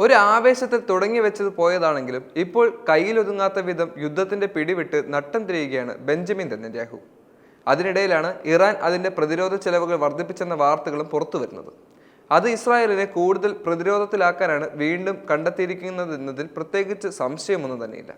ഒരു ആവേശത്തിൽ തുടങ്ങി വെച്ചത് പോയതാണെങ്കിലും ഇപ്പോൾ കയ്യിലൊതുങ്ങാത്ത വിധം യുദ്ധത്തിന്റെ പിടിവിട്ട് നട്ടം തിരിയുകയാണ് ബെഞ്ചമിൻ നെതന്യാഹു. അതിനിടയിലാണ് ഇറാൻ അതിന്റെ പ്രതിരോധ ചെലവുകൾ വർദ്ധിപ്പിച്ചെന്ന വാർത്തകളും പുറത്തു വരുന്നത്. അത് ഇസ്രായേലിനെ കൂടുതൽ പ്രതിരോധത്തിലാക്കാനാണ് വീണ്ടും കണ്ടെത്തിയിരിക്കുന്നതെന്നതിൽ പ്രത്യേകിച്ച് സംശയമൊന്നും തന്നെയില്ല.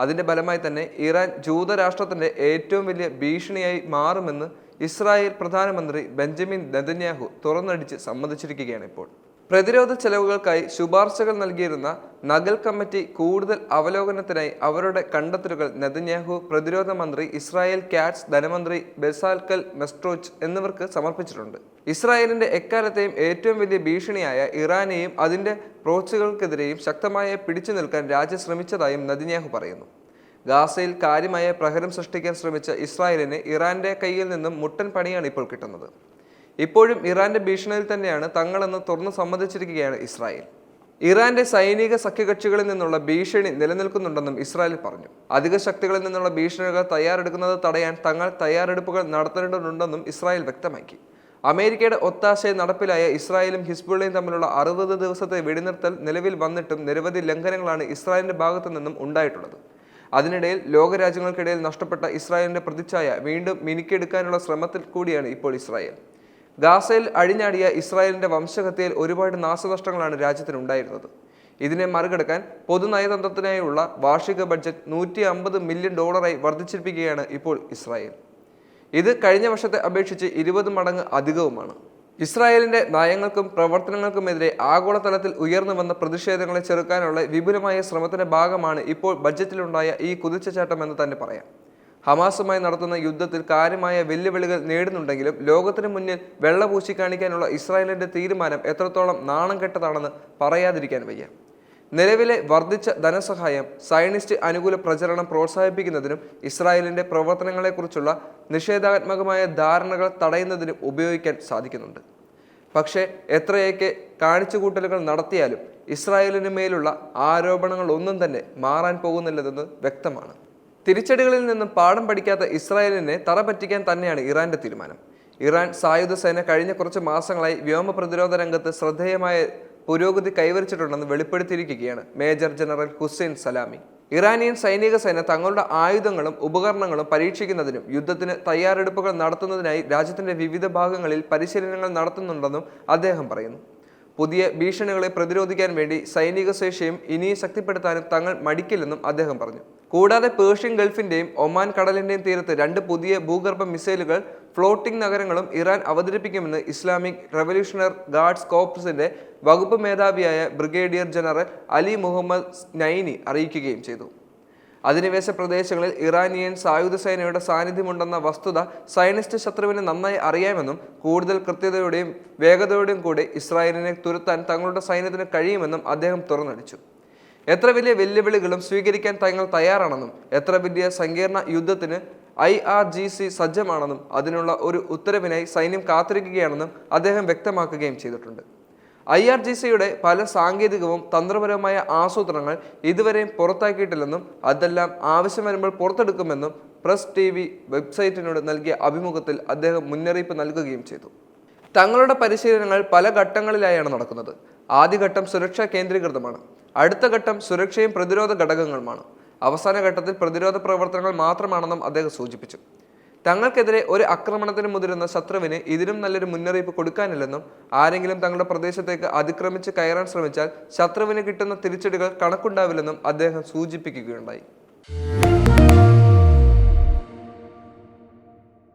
അതിന്റെ ഫലമായി തന്നെ ഇറാൻ ജൂതരാഷ്ട്രത്തിന്റെ ഏറ്റവും വലിയ ഭീഷണിയായി മാറുമെന്ന് ഇസ്രായേൽ പ്രധാനമന്ത്രി ബെഞ്ചമിൻ നെതന്യാഹു തുറന്നടിച്ച് സമ്മതിച്ചിരിക്കുകയാണ് ഇപ്പോൾ. പ്രതിരോധ ചെലവുകൾക്കായി ശുപാർശകൾ നൽകിയിരുന്ന നഗൽ കമ്മിറ്റി കൂടുതൽ അവലോകനത്തിനായി അവരുടെ കണ്ടെത്തലുകൾ നെതന്യാഹു പ്രതിരോധ മന്ത്രി ഇസ്രായേൽ കാറ്റ്സ് ധനമന്ത്രി ബെസാൽക്കൽ മെസ്ട്രോച്ച് എന്നിവർക്ക് സമർപ്പിച്ചിട്ടുണ്ട്. ഇസ്രായേലിന്റെ എക്കാലത്തെയും ഏറ്റവും വലിയ ഭീഷണിയായ ഇറാനെയും അതിന്റെ പ്രോച്ചുകൾക്കെതിരെയും ശക്തമായ പിടിച്ചു നിൽക്കാൻ രാജ്യം ശ്രമിച്ചതായും നെതന്യാഹു പറയുന്നു. ഗാസയിൽ കാര്യമായ പ്രഹരം സൃഷ്ടിക്കാൻ ശ്രമിച്ച ഇസ്രായേലിന് ഇറാന്റെ കയ്യിൽ നിന്നും മുട്ടൻ പണിയാണ് ഇപ്പോൾ കിട്ടുന്നത്. ഇപ്പോഴും ഇറാന്റെ ഭീഷണിയിൽ തന്നെയാണ് തങ്ങളെന്ന് തുറന്നു സമ്മതിച്ചിരിക്കുകയാണ് ഇസ്രായേൽ. ഇറാന്റെ സൈനിക സഖ്യകക്ഷികളിൽ നിന്നുള്ള ഭീഷണി നിലനിൽക്കുന്നുണ്ടെന്നും ഇസ്രായേൽ പറഞ്ഞു. അധിക ശക്തികളിൽ നിന്നുള്ള ഭീഷണികൾ തയ്യാറെടുക്കുന്നത് തടയാൻ തങ്ങൾ തയ്യാറെടുപ്പുകൾ നടത്തേണ്ടതുണ്ടെന്നും ഇസ്രായേൽ വ്യക്തമാക്കി. അമേരിക്കയുടെ ഒത്താശയിൽ നടപ്പിലായ ഇസ്രായേലും ഹിസ്ബുള്ളയും തമ്മിലുള്ള അറുപത് ദിവസത്തെ വെടിനിർത്തൽ നിലവിൽ വന്നിട്ടും നിരവധി ലംഘനങ്ങളാണ് ഇസ്രായേലിന്റെ ഭാഗത്തു നിന്നും ഉണ്ടായിട്ടുള്ളത്. അതിനിടയിൽ ലോകരാജ്യങ്ങൾക്കിടയിൽ നഷ്ടപ്പെട്ട ഇസ്രായേലിന്റെ പ്രതിച്ഛായ വീണ്ടും മിനുക്കിയെടുക്കാനുള്ള ശ്രമത്തിൽ കൂടിയാണ് ഇപ്പോൾ ഇസ്രായേൽ. ഗാസയിൽ അഴിഞ്ഞാടിയ ഇസ്രായേലിന്റെ വംശഹത്യയിൽ ഒരുപാട് നാശനഷ്ടങ്ങളാണ് രാജ്യത്തിനുണ്ടായിരുന്നത്. ഇതിനെ മറികടക്കാൻ പൊതുനയതന്ത്രത്തിനായുള്ള വാർഷിക ബഡ്ജറ്റ് നൂറ്റി അമ്പത് മില്യൺ ഡോളറായി വർദ്ധിച്ചിരിപ്പിക്കുകയാണ് ഇപ്പോൾ ഇസ്രായേൽ. ഇത് കഴിഞ്ഞ വർഷത്തെ അപേക്ഷിച്ച് ഇരുപത് മടങ്ങ് അധികവുമാണ്. ഇസ്രായേലിന്റെ നയങ്ങൾക്കും പ്രവർത്തനങ്ങൾക്കുമെതിരെ ആഗോളതലത്തിൽ ഉയർന്നു വന്ന പ്രതിഷേധങ്ങളെ ചെറുക്കാനുള്ള വിപുലമായ ശ്രമത്തിന്റെ ഭാഗമാണ് ഇപ്പോൾ ബഡ്ജറ്റിലുണ്ടായ ഈ കുതിച്ചുചാട്ടം എന്ന് തന്നെ പറയാം. ഹമാസുമായി നടത്തുന്ന യുദ്ധത്തിൽ കാര്യമായ വെല്ലുവിളികൾ നേടുന്നുണ്ടെങ്കിലും ലോകത്തിന് മുന്നിൽ വെള്ള പൂശി കാണിക്കാനുള്ള ഇസ്രായേലിന്റെ തീരുമാനം എത്രത്തോളം നാണം കെട്ടതാണെന്ന് പറയാതിരിക്കാൻ വയ്യ. നിലവിലെ വർദ്ധിച്ച ധനസഹായം സയനിസ്റ്റ് അനുകൂല പ്രചരണം പ്രോത്സാഹിപ്പിക്കുന്നതിനും ഇസ്രായേലിന്റെ പ്രവർത്തനങ്ങളെക്കുറിച്ചുള്ള നിഷേധാത്മകമായ ധാരണകൾ തടയുന്നതിനും ഉപയോഗിക്കാൻ സാധിക്കുന്നുണ്ട്. പക്ഷേ എത്രയൊക്കെ കാണിച്ചുകൂട്ടലുകൾ നടത്തിയാലും ഇസ്രായേലിന് മേലുള്ള ആരോപണങ്ങൾ ഒന്നും തന്നെ മാറാൻ പോകുന്നില്ലെന്നത് വ്യക്തമാണ്. തിരിച്ചടികളിൽ നിന്നും പാഠം പഠിക്കാത്ത ഇസ്രായേലിനെ തറ പറ്റിക്കാൻ തന്നെയാണ് ഇറാന്റെ തീരുമാനം. ഇറാൻ സായുധ സേന കഴിഞ്ഞ കുറച്ച് മാസങ്ങളായി വ്യോമ പ്രതിരോധ രംഗത്ത് ശ്രദ്ധേയമായ പുരോഗതി കൈവരിച്ചിട്ടുണ്ടെന്ന് വെളിപ്പെടുത്തിയിരിക്കുകയാണ് major general Hossein Salami. Iranian സൈനിക സേന തങ്ങളുടെ ആയുധങ്ങളും ഉപകരണങ്ങളും പരീക്ഷിക്കുന്നതിനും യുദ്ധത്തിന് തയ്യാറെടുപ്പുകൾ നടത്തുന്നതിനായി രാജ്യത്തിന്റെ വിവിധ ഭാഗങ്ങളിൽ പരിശീലനങ്ങൾ നടത്തുന്നുണ്ടെന്നും അദ്ദേഹം പറയുന്നു. പുതിയ ഭീഷണികളെ പ്രതിരോധിക്കാൻ വേണ്ടി സൈനിക ശേഷിയും ഇനിയും ശക്തിപ്പെടുത്താനും തങ്ങൾ മടിക്കില്ലെന്നും അദ്ദേഹം പറഞ്ഞു. കൂടാതെ പേർഷ്യൻ ഗൾഫിന്റെയും ഒമാൻ കടലിന്റെയും തീരത്ത് രണ്ട് പുതിയ ഭൂഗർഭ മിസൈലുകൾ ഫ്ലോട്ടിംഗ് നഗരങ്ങളും ഇറാൻ അവതരിപ്പിക്കുമെന്ന് ഇസ്ലാമിക് റവല്യൂഷണർ ഗാർഡ്സ് കോപ്സിന്റെ വകുപ്പ് മേധാവിയായ brigadier general Ali Mohammad Naini അറിയിക്കുകയും ചെയ്തു. അധിനിവേശ പ്രദേശങ്ങളിൽ ഇറാനിയൻ സായുധ സേനയുടെ സാന്നിധ്യമുണ്ടെന്ന വസ്തുത സയനിസ്റ്റ് ശത്രുവിന് നന്നായി അറിയാമെന്നും കൂടുതൽ കൃത്യതയോടെയും വേഗതയോടെയും കൂടി ഇസ്രായേലിനെ തുരത്താൻ തങ്ങളുടെ സൈന്യത്തിന് കഴിയുമെന്നും അദ്ദേഹം തുറന്നടിച്ചു. എത്ര വലിയ വെല്ലുവിളികളും സ്വീകരിക്കാൻ തങ്ങൾ തയ്യാറാണെന്നും എത്ര വലിയ സങ്കീർണ യുദ്ധത്തിന് ഐ ആർ ജി സി സജ്ജമാണെന്നും അതിനുള്ള ഒരു ഉത്തരവിനായി സൈന്യം കാത്തിരിക്കുകയാണെന്നും അദ്ദേഹം വ്യക്തമാക്കുകയും ചെയ്തിട്ടുണ്ട്. ഐ ആർ ജി സിയുടെ പല സാങ്കേതികവും തന്ത്രപരവുമായ ആസൂത്രണങ്ങൾ ഇതുവരെയും പുറത്താക്കിയിട്ടില്ലെന്നും അതെല്ലാം ആവശ്യം വരുമ്പോൾ പുറത്തെടുക്കുമെന്നും പ്രസ് ടി വി വെബ്സൈറ്റിനോട് നൽകിയ അഭിമുഖത്തിൽ അദ്ദേഹം മുന്നറിയിപ്പ് നൽകുകയും ചെയ്തു. തങ്ങളുടെ പരിശീലനങ്ങൾ പല ഘട്ടങ്ങളിലായാണ് നടക്കുന്നത്. ആദ്യഘട്ടം സുരക്ഷ കേന്ദ്രീകൃതമാണ്. അടുത്ത ഘട്ടം സുരക്ഷയും പ്രതിരോധ ഘടകങ്ങളുമാണ്. അവസാന ഘട്ടത്തിൽ പ്രതിരോധ പ്രവർത്തനങ്ങൾ മാത്രമാണെന്നും അദ്ദേഹം സൂചിപ്പിച്ചു. തങ്ങൾക്കെതിരെ ഒരു ആക്രമണത്തിന് മുതിരുന്ന ശത്രുവിന് ഇതിനും നല്ലൊരു മുന്നറിയിപ്പ് കൊടുക്കാനില്ലെന്നും ആരെങ്കിലും തങ്ങളുടെ പ്രദേശത്തേക്ക് അതിക്രമിച്ച് കയറാൻ ശ്രമിച്ചാൽ ശത്രുവിന് കിട്ടുന്ന തിരിച്ചടികൾ കണക്കുണ്ടാവില്ലെന്നും അദ്ദേഹം സൂചിപ്പിക്കുകയുണ്ടായി.